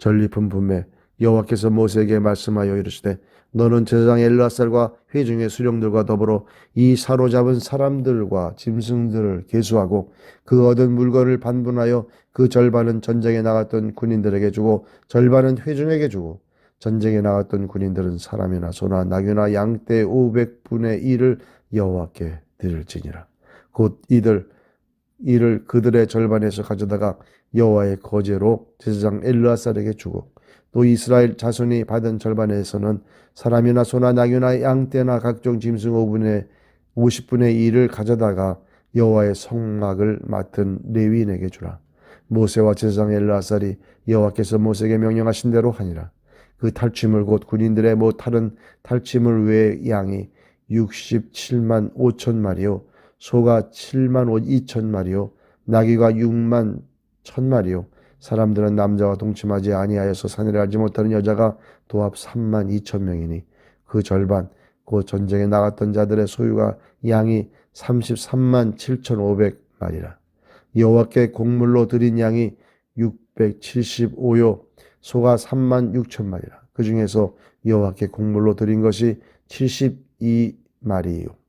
전리품 분매 여호와께서 모세에게 말씀하여 이르시되 너는 제사장 엘라살과 회중의 수령들과 더불어 이 사로잡은 사람들과 짐승들을 계수하고 그 얻은 물건을 반분하여 그 절반은 전쟁에 나갔던 군인들에게 주고 절반은 회중에게 주고 전쟁에 나갔던 군인들은 사람이나 소나 나귀나 양떼 500분의 1을 여호와께 드릴지니라. 곧 이들 이를 그들의 절반에서 가져다가 여호와의 거제로 제사장 엘르아살에게 주고 또 이스라엘 자손이 받은 절반에서는 사람이나 소나 나귀나 양떼나 각종 짐승 5분의 50분의 1을 가져다가 여호와의 성막을 맡은 레위인에게 주라. 모세와 제사장 엘르아살이 여호와께서 모세에게 명령하신 대로 하니라. 그 탈취물 곧 군인들의 뭐 다른 탈취물 외의 양이 67만 5천 마리요 소가 7만 2천 마리요. 나귀가 6만 천 마리요. 사람들은 남자와 동침하지 아니하여서 사내를 알지 못하는 여자가 도합 3만 2천 명이니 그 절반 그 전쟁에 나갔던 자들의 소유가 양이 33만 7천 500 마리라. 여호와께 곡물로 드린 양이 675요. 소가 3만 6천 마리라. 그 중에서 여호와께 곡물로 드린 것이 72 마리요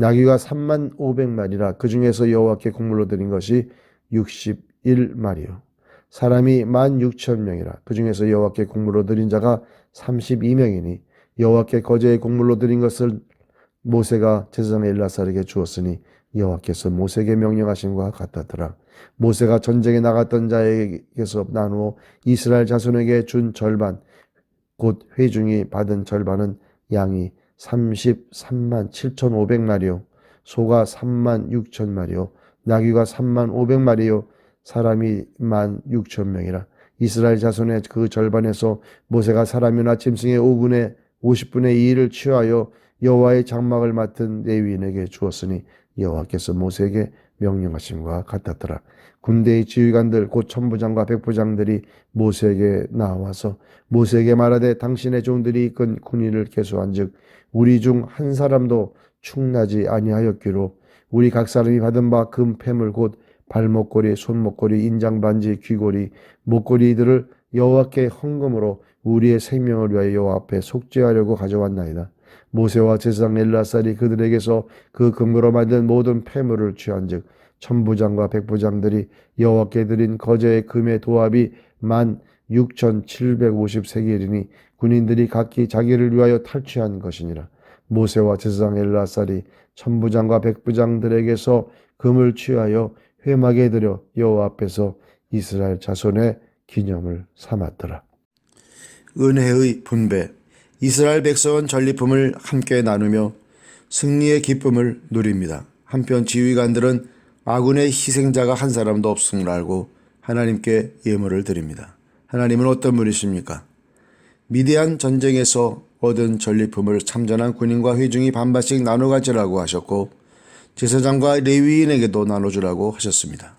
나귀가 3만 500마리라. 그 중에서 여호와께 곡물로 드린 것이 61마리요. 사람이 1만 6천 명이라. 그 중에서 여호와께 곡물로 드린 자가 32명이니 여호와께 거제의 곡물로 드린 것을 모세가 제사장 엘라살에게 주었으니 여호와께서 모세에게 명령하신 것 같았더라. 모세가 전쟁에 나갔던 자에게서 나누어 이스라엘 자손에게 준 절반 곧 회중이 받은 절반은 양이 33만 7,500마리요. 소가 3만 6천 마리요. 나귀가 3만 500마리요. 사람이 1만 6천 명이라. 이스라엘 자손의 그 절반에서 모세가 사람이나 짐승의 5분의 50분의 2를 취하여 여호와의 장막을 맡은 레위인에게 주었으니 여호와께서 모세에게 명령하심과 같았더라. 군대의 지휘관들 곧 천부장과 백부장들이 모세에게 나와서 모세에게 말하되 당신의 종들이 이끈 군인을 계수한즉 우리 중 한 사람도 충나지 아니하였기로 우리 각 사람이 받은 바 금 패물 곧 발목걸이, 손목걸이, 인장반지, 귀걸이, 목걸이들을 여호와께 헌금으로 우리의 생명을 위하여 여호와 앞에 속죄하려고 가져왔나이다. 모세와 제사장 엘라살이 그들에게서 그 금으로 만든 모든 폐물을 취한즉 천부장과 백부장들이 여호와께 드린 거제의 금의 도합이 만 6,750세겔이니 군인들이 각기 자기를 위하여 탈취한 것이니라. 모세와 제사장 엘라살이 천부장과 백부장들에게서 금을 취하여 회막에 들여 여호와 앞에서 이스라엘 자손의 기념을 삼았더라. 은혜의 분배 이스라엘 백성은 전리품을 함께 나누며 승리의 기쁨을 누립니다. 한편 지휘관들은 아군의 희생자가 한 사람도 없음을 알고 하나님께 예물을 드립니다. 하나님은 어떤 분이십니까? 미디안 전쟁에서 얻은 전리품을 참전한 군인과 회중이 반반씩 나눠 가지라고 하셨고 제사장과 레위인에게도 나눠주라고 하셨습니다.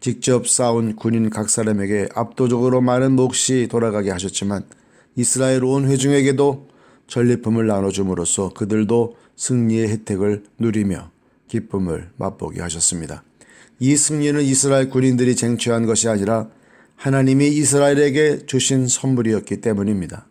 직접 싸운 군인 각 사람에게 압도적으로 많은 몫이 돌아가게 하셨지만 이스라엘 온 회중에게도 전리품을 나눠줌으로써 그들도 승리의 혜택을 누리며 기쁨을 맛보게 하셨습니다. 이 승리는 이스라엘 군인들이 쟁취한 것이 아니라 하나님이 이스라엘에게 주신 선물이었기 때문입니다.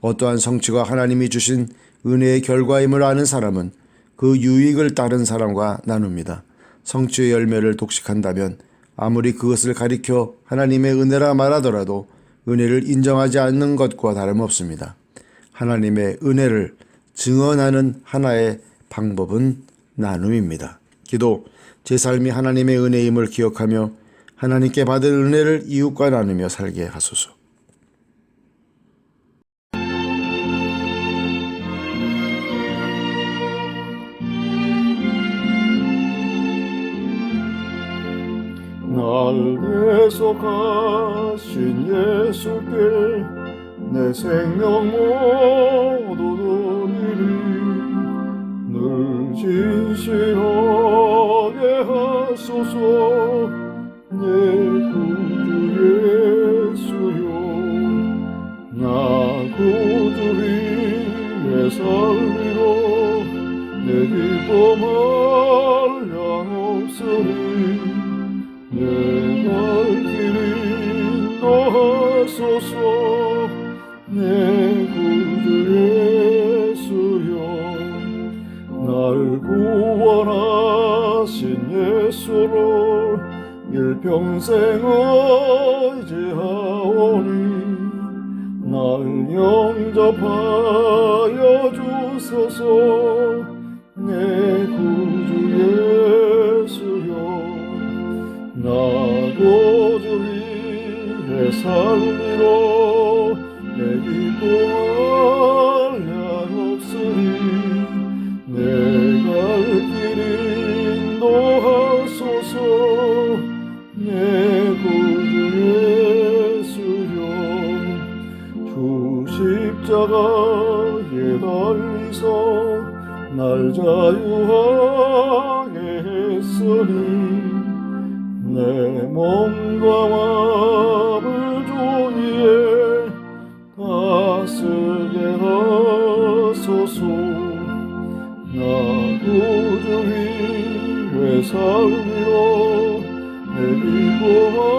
어떠한 성취가 하나님이 주신 은혜의 결과임을 아는 사람은 그 유익을 다른 사람과 나눕니다. 성취의 열매를 독식한다면 아무리 그것을 가리켜 하나님의 은혜라 말하더라도 은혜를 인정하지 않는 것과 다름없습니다. 하나님의 은혜를 증언하는 하나의 방법은 나눔입니다. 기도, 제 삶이 하나님의 은혜임을 기억하며 하나님께 받은 은혜를 이웃과 나누며 살게 하소서. 날 대속하신 예수께 내 생명 모두 드리리 늘 진실하게 하소서 인도하소서. 내 구주 예수여 날 구원하신 예수를 일평생 의지하오니 날 영접하여 주소서. 내 살리로 내 기쁨을 양없으니 내갈 길 인도하소서. 내 구주 예수여 주 십자가에 달리서 날 자유하게 했으니 내 몸과 마음 위에 살리로 내 기쁨